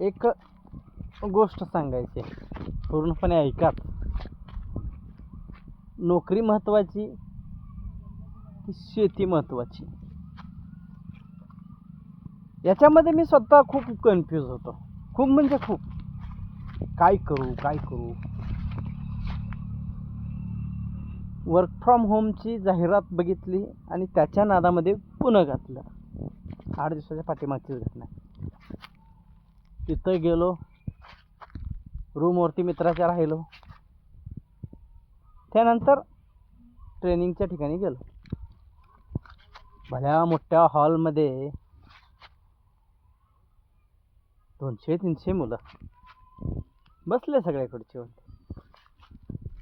एक गोष्ट सांगायची पूर्णपणे ऐकात नोकरी महत्त्वाची की शेती महत्त्वाची याच्यामध्ये मी स्वतः खूप कन्फ्यूज होतो. खूप म्हणजे खूप. काय करू काय करू? वर्क फ्रॉम होमची जाहिरात बघितली आणि त्याच्या नादामध्ये पुन्हा घातलं. आठ दिवसाच्या पाठीमागचीच घटना तिथं गेलो. रूमवरती मित्राच्या राहिलो. त्यानंतर ट्रेनिंगच्या ठिकाणी गेलो. भल्या मोठ्या हॉलमध्ये दोनशे तीनशे मुलं. बसले सगळ्याकडचे.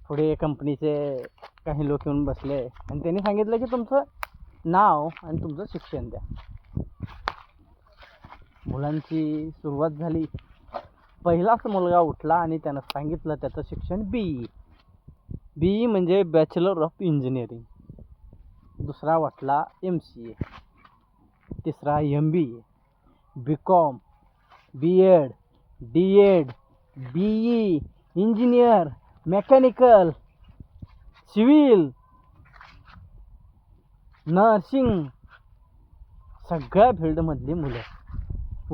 पुढे कंपनीचे काही लोक येऊन बसले. आणि त्यांनी सांगितलं की तुमचं नाव आणि तुमचं शिक्षण द्या. मुलांची सुरुवात झाली. पहिलाच मुलगा उठला आणि त्यानं सांगितलं त्याचं शिक्षण बी ई बी ई म्हणजे बॅचलर ऑफ इंजिनिअरिंग दुसरा वाटला एम सी ए तिसरा M B A B Com B Ed D Ed B E engineer mechanical civil nursing सगळ्या फील्डमधली मुलं.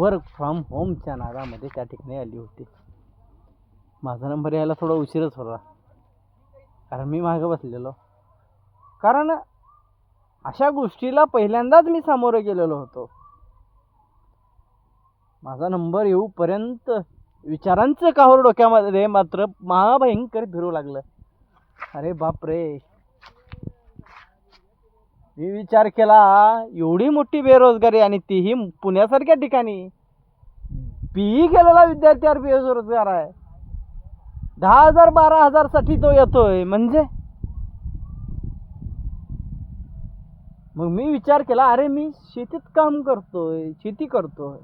वर्क फ्रॉम होमच्या नादामध्ये त्या ठिकाणी आली होती. माझा नंबर यायला थोडा उशीरच होता. कारण मी मागं बसलेलो. कारण अशा गोष्टीला पहिल्यांदाच मी सामोरं गेलेलो होतो. माझा नंबर येऊपर्यंत विचारांचं काहूर डोक्यामध्ये मात्र महाभयंकर फिरू लागलं. अरे बापरे! मी विचार केला एवढी मोठी बेरोजगारी आणि तीही पुण्यासारख्या ठिकाणी. पीई गेलेला विद्यार्थी आर बेरोजगार आहे. दहा हजार बारा हजारसाठी तो येतोय. म्हणजे? मग मी विचार केला अरे मी शेतीत काम करतोय शेती करतोय.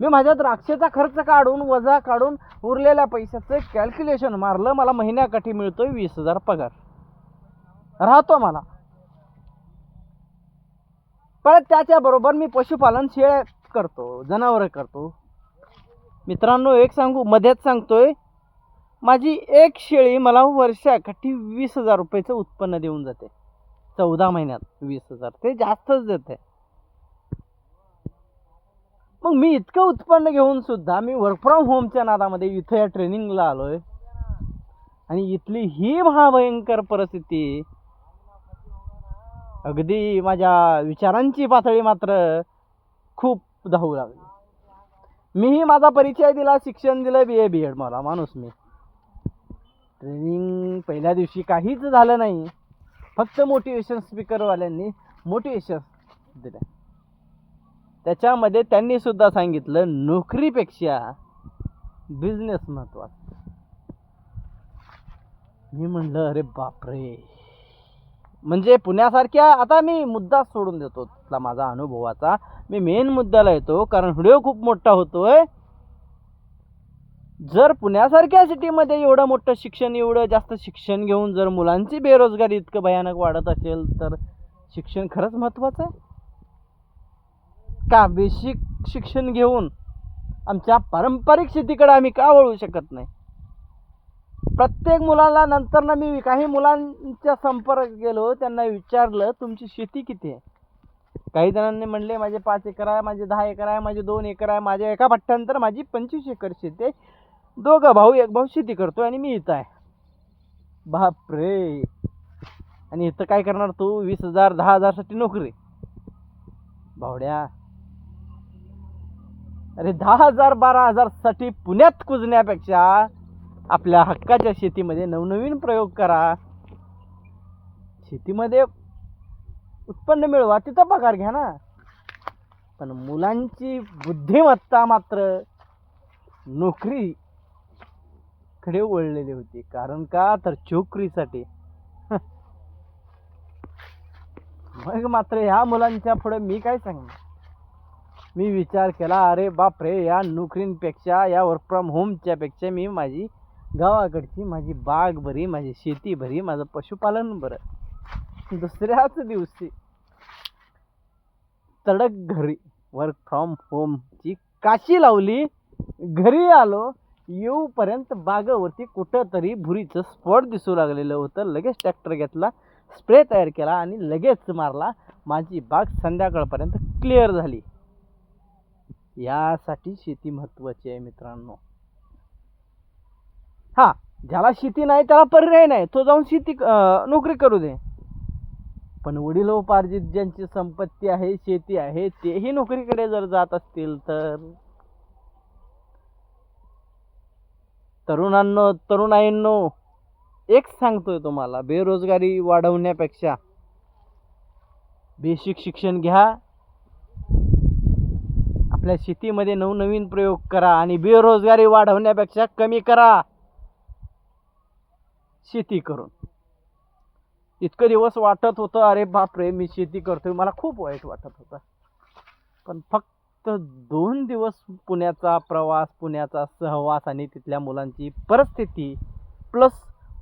मी माझ्या द्राक्षेचा खर्च काढून वजा काढून उरलेल्या पैशाचं कॅल्क्युलेशन मारलं मला महिन्याकाठी मिळतोय वीस हजार पगार. राहतो मला. परत त्याच्याबरोबर मी पशुपालन शेळ्या करतो जनावरं करतो. मित्रांनो एक सांगू मध्येच सांगतोय. माझी एक शेळी मला वर्षाकाठी वीस हजार रुपयाचं उत्पन्न देऊन जाते. चौदा महिन्यात वीस हजार. ते जास्तच देते. मग मी इतकं उत्पन्न घेऊन सुद्धा मी वर्क फ्रॉम होमच्या नादामध्ये इथं या ट्रेनिंगला आलोय. आणि इथली ही महाभयंकर परिस्थिती अगदी माझ्या विचारांची पातळी मात्र खूप धावू लागली. मीही माझा परिचय दिला शिक्षण दिलं बी ए बी एड मला माणूस मी. ट्रेनिंग पहिल्या दिवशी काहीच झालं नाही. फक्त मोटिवेशन स्पीकरवाल्यांनी मोटिवेशन दिलं. त्याच्यामध्ये त्यांनी सुद्धा सांगितलं नोकरीपेक्षा बिझनेस महत्त्वाचा. मी म्हणलं अरे बापरे. म्हणजे पुण्यासारख्या आता मी मुद्दा सोडून देतो तिथला माझा अनुभवाचा. मी मेन मुद्द्याला येतो कारण व्हिडिओ खूप मोठा होतोय. जर पुण्यासारख्या सिटीमध्ये एवढं मोठं शिक्षण एवढं जास्त शिक्षण घेऊन जर मुलांची बेरोजगारी इतकं भयानक वाढत असेल तर शिक्षण खरंच महत्त्वाचं आहे. का? बेसिक शिक्षण घेऊन आमच्या पारंपरिक शेतीकडे आम्ही का वळू शकत नाही? प्रत्येक मुलाला नंतर ना मी काही मुलांच्या संपर्क गेलो त्यांना विचारलं तुमची शेती किती आहे? काही जणांनी म्हणले माझे पाच एकर आहे माझे दहा एकर आहे माझे दोन एकर आहे माझ्या एका पट्ट्यानंतर माझी पंचवीस एकर शेती आहे. दोघं भाऊ एक भाऊ शेती करतो आणि मी इथं आहे. बापरे! आणि इथं काय करणार तू? वीस हजार दहा हजारसाठी नोकरी. भावड्या. अरे दहा हजार बारा हजारसाठी पुण्यात कुजण्यापेक्षा आपल्या हक्काच्या शेतीमध्ये नवनवीन प्रयोग करा. शेतीमध्ये उत्पन्न मिळवा तिथं पगार घ्या ना. पण मुलांची बुद्धिमत्ता मात्र नोकरी कडे वळलेली होती. कारण का? तर चोकरीसाठी मग मात्र ह्या मुलांच्या पुढे मी काय सांगणार? मी विचार केला अरे बापरे या नोकरींपेक्षा या वर्क फ्रॉम होमच्या पेक्षा मी माझी गावाकडची माझी बाग बरी माझी शेती बरी माझं पशुपालन बरं दुसऱ्याच दिवशी तडक घरी वर्क फ्रॉम होमची काशी लावली. घरी आलो येऊपर्यंत बागावरती कुठंतरी भुरीचं स्पॉट दिसू लागलेलं होतं. लगेच ट्रॅक्टर घेतला स्प्रे तयार केला आणि लगेच मारला. माझी बाग संध्याकाळपर्यंत क्लिअर झाली. यासाठी शेती महत्त्वाची आहे मित्रांनो. हा ज्याला शेती नाही त्याला पर्याय नाही. तो जाऊन शेती नोकरी करू दे. पण वडिलोपार्जित ज्यांची संपत्ती आहे शेती आहे तेही नोकरीकडे जर जात असतील तर. तरुणांनो तरुणाईंनो एक सांगतोय तुम्हाला बेरोजगारी वाढवण्यापेक्षा बेसिक शिक्षण घ्या. आपल्या शेतीमध्ये नवनवीन प्रयोग करा आणि बेरोजगारी वाढवण्यापेक्षा कमी करा. शेती करून. इतकं दिवस वाटत होतं अरे बापरे मी शेती करतोय मला खूप वाईट वाटत होतं. पण फक्त दोन दिवस पुण्याचा प्रवास पुण्याचा सहवास आणि तिथल्या मुलांची परिस्थिती प्लस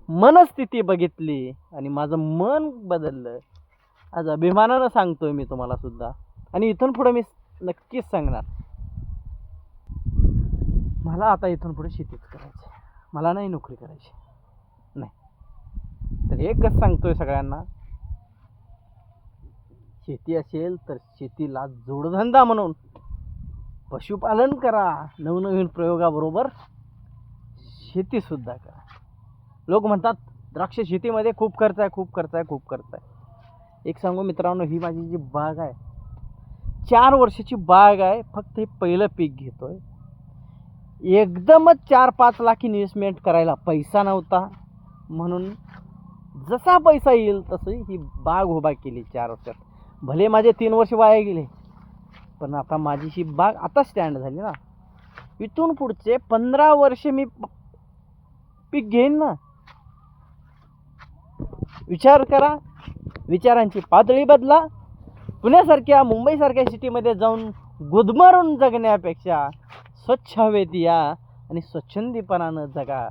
मनस्थिती बघितली आणि माझं मन बदललं. आज अभिमानानं सांगतोय मी तुम्हाला सुद्धा. आणि इथून पुढे मी नक्कीच सांगणार. मला आता इथून पुढे शेतीच करायची मला नाही नोकरी करायची. एकच सांगतोय सगळ्यांना. शेती असेल तर शेतीला जोडधंदा म्हणून पशुपालन करा. नवनवीन प्रयोगाबरोबर शेतीसुद्धा करा. लोक म्हणतात द्राक्ष शेतीमध्ये खूप खर्च आहे खूप खर्च आहे खूप खर्च आहे. एक सांगू मित्रांनो ही माझी जी बाग आहे चार वर्षाची बाग आहे फक्त हे पहिलं पीक घेतोय. एकदमच चार पाच लाख इन्व्हेस्टमेंट करायला पैसा नव्हता. म्हणून जसा पैसा येईल तसं ही बाग उभा केली चार वर्षात. भले माझे तीन वर्ष वाया गेले पण आता माझी ही बाग आता स्टँड झाली ना. इथून पुढचे पंधरा वर्ष मी पीक घेईन ना. विचार करा विचारांची पातळी बदला. पुण्यासारख्या मुंबईसारख्या सिटीमध्ये जाऊन गुदमरून जगण्यापेक्षा स्वच्छ हवेत या आणि स्वच्छंदीपणानं जगा.